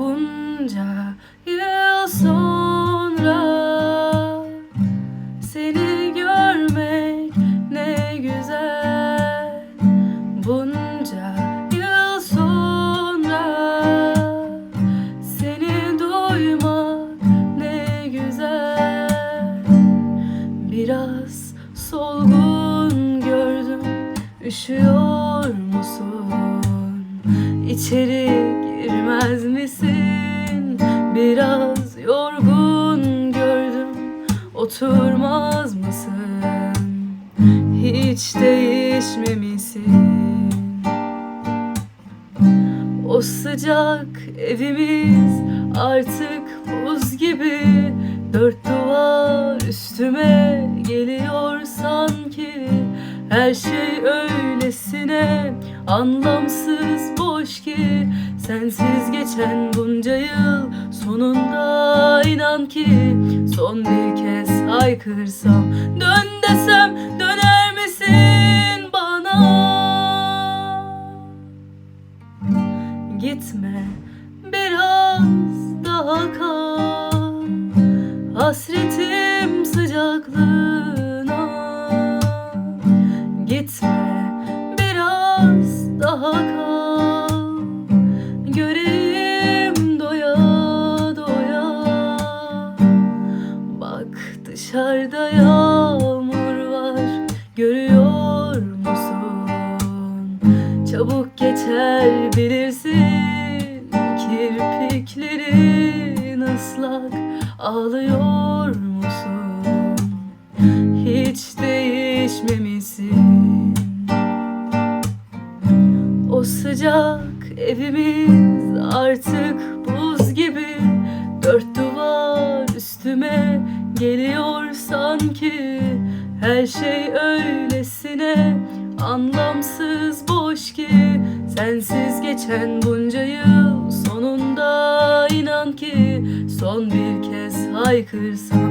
Bunca yıl sonra seni görmek ne güzel. Bunca yıl sonra seni duymak ne güzel. Biraz solgun gördüm Üşüyor musun? İçeri? Biraz yorgun gördüm. Oturmaz mısın? Hiç değişmemişsin. O sıcak evimiz artık buz gibi. Dört duvar üstüme geliyor sanki. Her şey öylesine anlamsız boş ki Sensiz geçen bunca yıl. Sonunda inan ki Son bir kez haykırsam dön desem döner misin bana? Gitme biraz daha kal. Hasretim sıcaklığına dışarıda yağmur var Görüyor musun? Çabuk geçer bilirsin Kirpiklerin ıslak Ağlıyor musun? Hiç değişmemişsin O sıcak evimiz artık buz gibi Dört duvar üstüme geliyor sanki Her şey öylesine anlamsız boş ki Sensiz geçen bunca yıl sonunda inan ki Son bir kez haykırsam